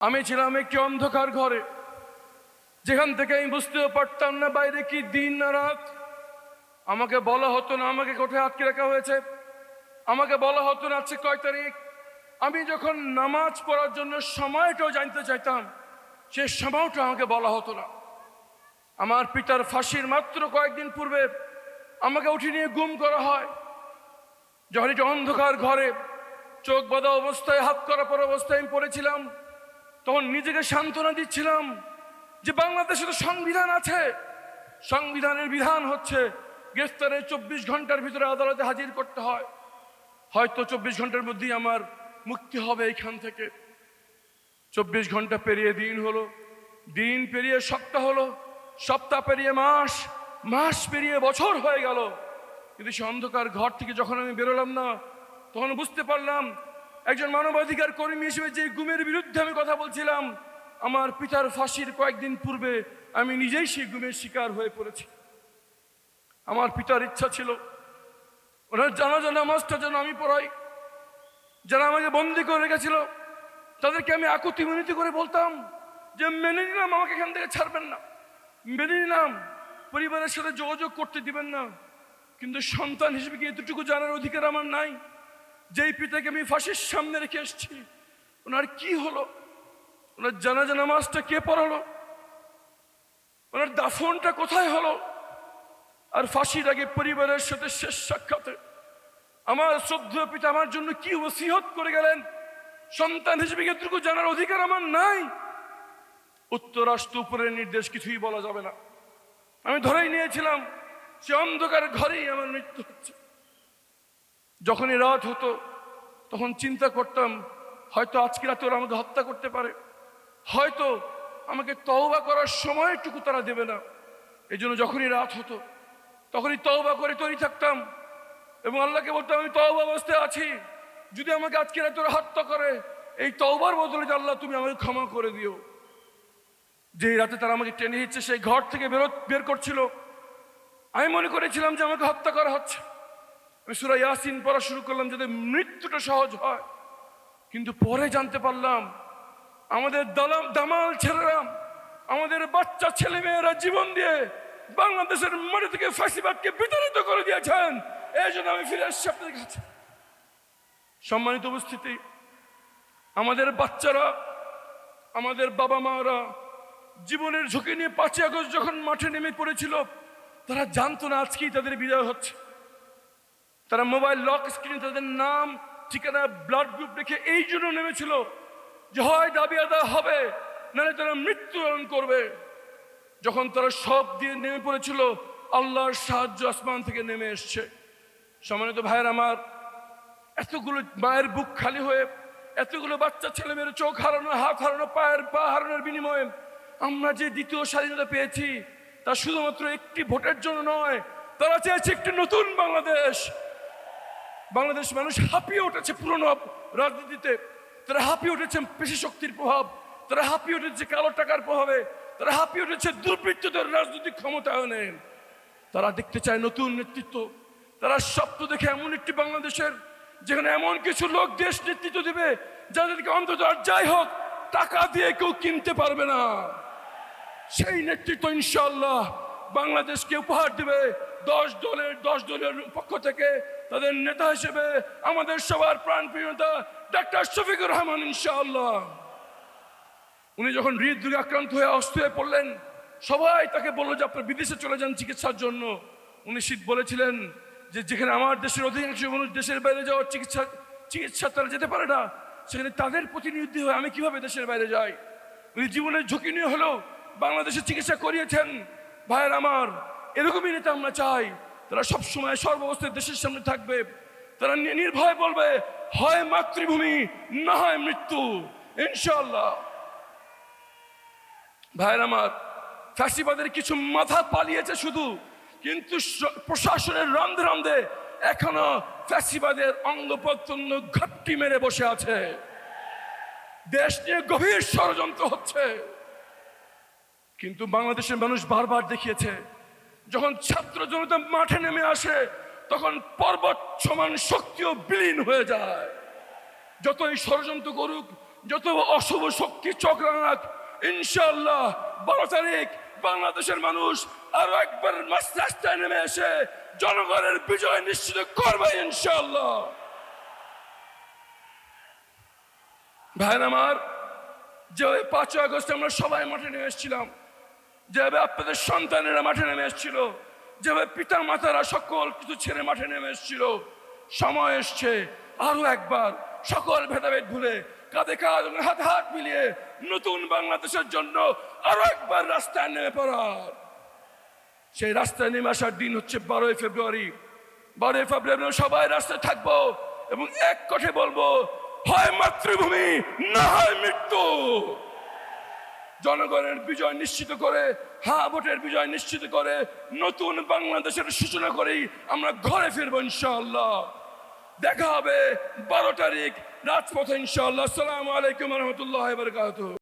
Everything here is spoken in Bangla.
আমি ছিলাম একটি অন্ধকার ঘরে। যেখান থেকে আমি বুঝতেও পারতাম না বাইরে কি দিন না রাত। আমাকে বলা হতো না, আমাকে কোথায় আটকে রাখা হয়েছে। আমাকে বলা হতো না, আজকে কয় তারিখ? আমি যখন নামাজ পড়ার জন্য সময়টাও জানতে চাইতাম, সে সময়টা আমাকে বলা হতো না। আমার পিতার ফাঁসির মাত্র কয়েকদিন পূর্বে আমাকে উঠে নিয়ে গুম করা হয়। যখন একটি অন্ধকার ঘরে চোখ বাঁধা অবস্থায়, হাত করা পর অবস্থায় আমি পড়েছিলাম তখন নিজেকে সান্ত্বনা দিচ্ছিলাম যে বাংলাদেশে তো সংবিধান আছে। সংবিধানের বিধান হচ্ছে গ্রেফতারের চব্বিশ ঘণ্টার ভিতরে আদালতে হাজির করতে হয়। হয়তো চব্বিশ ঘণ্টার মধ্যেই আমার মুক্তি হবে এইখান থেকে। চব্বিশ ঘণ্টা পেরিয়ে দিন হলো, দিন পেরিয়ে সপ্তাহ হলো, সপ্তাহ পেরিয়ে মাস মাস পেরিয়ে বছর হয়ে গেল। কিন্তু সে অন্ধকার ঘর থেকে যখন আমি বেরোলাম না, তখন বুঝতে পারলাম একজন মানবাধিকার কর্মী হিসেবে যে গুমের বিরুদ্ধে আমি কথা বলছিলাম, আমার পিতার ফাঁসির কয়েকদিন পূর্বে আমি নিজেই সেই গুমের শিকার হয়ে পড়েছি। আমার পিতার ইচ্ছা ছিল, ওনার জানাজা নামাজটা যেন আমি পড়াই। যারা আমাকে বন্দি করে রেখেছিল, তাদেরকে আমি আকুতি মিনতি করে বলতাম যে, মেনে নিলাম, আমাকে এখান থেকে ছাড়বেন না। মেনে নিলাম, পরিবারের সাথে যোগাযোগ করতে দিবেন না। কিন্তু সন্তান হিসেবে কি এতটুকু জানার অধিকার আমার নাই? যেই পিতাকে আমি ফাঁসির সামনে রেখে এসেছি, ওনার কি হলো? ওনার জানাজা নামাজটা কে পড়ালো? ওনার দাফনটা কোথায় হলো? আর ফাঁসির আগে পরিবারের সাথে শেষ সাক্ষাতে আমার শ্রদ্ধেয় পিতা আমার জন্য কি ওসিহত করে গেলেন? সন্তান হিসেবে এতটুকু জানার অধিকার আমার নাই? উত্তরাষ্ট্র উপরের নির্দেশ কিছুই বলা যাবে না। আমি ধরেই নিয়েছিলাম, সে অন্ধকার ঘরেই আমার মৃত্যু হচ্ছে। যখনই রাত হতো, তখন চিন্তা করতাম, হয়তো আজকে রাতে ওরা আমাকে হত্যা করতে পারে। হয়তো আমাকে তওবা করার সময়টুকু তারা দেবে না। এই জন্য যখনই রাত হতো, তখনই তওবা করে তৈরি থাকতাম এবং আল্লাহকে বলতাম, আমি তওবা অবস্থায় আছি। যদি আমাকে আজকে রাতে ওরা হত্যা করে, এই তওবার বদলে যে আল্লাহ তুমি আমাকে ক্ষমা করে দিও। যে রাতে তারা আমাকে টেনে দিচ্ছে সেই ঘর থেকে বেরো, বের করছিল। আমি মনে করেছিলাম যে আমাকে হত্যা করা হচ্ছে। আমি সুরা ইয়াসিন পড়া শুরু করলাম, যাতে মৃত্যুটা সহজ হয়। কিন্তু পরে জানতে পারলাম, আমাদের দালাম, দামাল ছেলেরা, আমাদের বাচ্চা ছেলেমেয়েরা জীবন দিয়ে বাংলাদেশের মাটি থেকে ফাঁসিবাদকে বিতাড়িত করে দিয়েছেন। এই জন্য আমি ফিরে আসছি আপনাদের কাছে। সম্মানিত উপস্থিতি, আমাদের বাচ্চারা, আমাদের বাবা মারা জীবনের ঝুঁকি নিয়ে পাঁচই আগস্ট যখন মাঠে নেমে পড়েছিল, তারা জানতো না আজকেই তাদের বিদায় হচ্ছে। তারা মোবাইল লক স্ক্রিনে তাদের নাম, ঠিকানা ব্লাড গ্রুপ রেখে এই জন্য নেমেছিল যে হয় দাবি আদায় হবে, নাহলে তারা মৃত্যুবরণ করবে। যখন তারা সব দিয়ে নেমে পড়েছিল, আল্লাহর সাহায্য আসমান থেকে নেমে এসছে। সম্মানিত ভাইয়ের আমার, এতগুলো মায়ের বুক খালি হয়ে, এতগুলো বাচ্চা ছেলে মেয়ের চোখ হারানো, হাত হারানো, পায়ের পা হারানোর বিনিময়ে আমরা যে দ্বিতীয় স্বাধীনতা পেয়েছি, তা শুধুমাত্র একটি ভোটের জন্য নয়, তারা চেয়েছে একটি নতুন বাংলাদেশ। বাংলাদেশ মানুষ হাঁপিয়ে উঠেছে পুরনো রাজনীতিতে। তারা হাঁপিয়ে উঠেছে পেশি শক্তির প্রভাব। তারা হাঁপিয়ে উঠেছে কালো টাকার প্রভাবে। তারা হাঁপিয়ে উঠেছে দুর্বৃত্তদের রাজনৈতিক ক্ষমতায়নে। তারা দেখতে চায় নতুন নেতৃত্ব। তারা স্বপ্ন দেখে এমন একটি বাংলাদেশের যেখানে এমন কিছু লোক দেশ নেতৃত্ব দেবে, যাদেরকে অন্তত আর যাই হোক, টাকা দিয়ে কেউ কিনতে পারবে না। সেই নেতৃত্ব ইনশাল্লাহ বাংলাদেশকে উপহার দেবে। দশ দলের দশ দলের পক্ষ থেকে তাদের নেতা হিসেবে আমাদের সবার প্রাণ প্রিয়তা ডাক্তার শফিকুর রহমান, ইনশাআল্লাহ। উনি যখন হৃদরোগে আক্রান্ত হয়ে অস্থ হয়ে পড়লেন, সবাই তাকে বলল যে, আপনার বিদেশে চলে যান চিকিৎসার জন্য। উনি শীত বলেছিলেন যে, যেখানে আমার দেশের অধিকাংশ মানুষ দেশের বাইরে যাওয়ার চিকিৎসা চিকিৎসা তারা যেতে পারে না, সেখানে তাদের প্রতিনিধি হয়ে আমি কীভাবে দেশের বাইরে যাই? উনি জীবনের ঝুঁকি নিয়ে হলেও বাংলাদেশে চিকিৎসা করিয়েছেন। ভাইয়ের আমার এরকমই নেতা আমরা চাই। তারা সবসময় সর্বাবস্থায় দেশের সামনে থাকবে। তারা নির্ভয় বলবে, হয় মাতৃভূমি, না হয় মৃত্যু। ইনশাল্লাহ ভাইয়ের আমার, ফ্যাসিবাদের কিছু মাথা পালিয়েছে শুধু, কিন্তু প্রশাসনের রান্ধে রান্ধে এখনও ফ্যাসিবাদের অঙ্গ প্রত্যঙ্গ ঘাটতি মেরে বসে আছে। দেশ নিয়ে গভীর ষড়যন্ত্র হচ্ছে। কিন্তু বাংলাদেশের মানুষ বারবার দেখিয়েছে যখন ছাত্র জনতা মাঠে নেমে আসে, তখন পর্বত সমান শক্তিও বিলীন হয়ে যায়। যতই ষড়যন্ত্র করুক, যত অশুভ শক্তি চক্রানাক ইনশাল্লাহ বারো তারিখ বাংলাদেশের মানুষ আরও একবার রাস্তায় নেমে এসে জনগণের বিজয় নিশ্চিত করবে ইনশাল্লাহ ভাইন আমার যেভাবে পাঁচই আগস্ট আমরা সবাই মাঠে নেমে এসেছিলাম যেভাবে আপনাদের সন্তানেরা মাঠে নেমে এসেছিল, যেভাবে পিতা মাতারা সকল কিছু ছেড়ে মাঠে নেমে এসেছিল, সময় এসছে আরও একবার সকল ভেদাভেদ ভুলে কাঁধে কাঁধ হাত হাত মিলিয়ে নতুন বাংলাদেশের জন্য আরও একবার রাস্তায় নেমে পড়ার। সেই রাস্তায় নেমে আসার দিন হচ্ছে বারোই ফেব্রুয়ারি। বারোই ফেব্রুয়ারি সবাই রাস্তায় থাকব এবং এক কথা বলব, হয় মাতৃভূমি, না হয় মৃত্যু। জনগণের বিজয় নিশ্চিত করে, হা ভোটের বিজয় নিশ্চিত করে, নতুন বাংলাদেশের সূচনা করেই আমরা ঘরে ফিরবো ইনশাআল্লাহ। দেখা হবে বারো তারিখ রাজপথে ইনশাআল্লাহ। আসসালামু আলাইকুম রহমতুল্লাহ বারকাতুহ।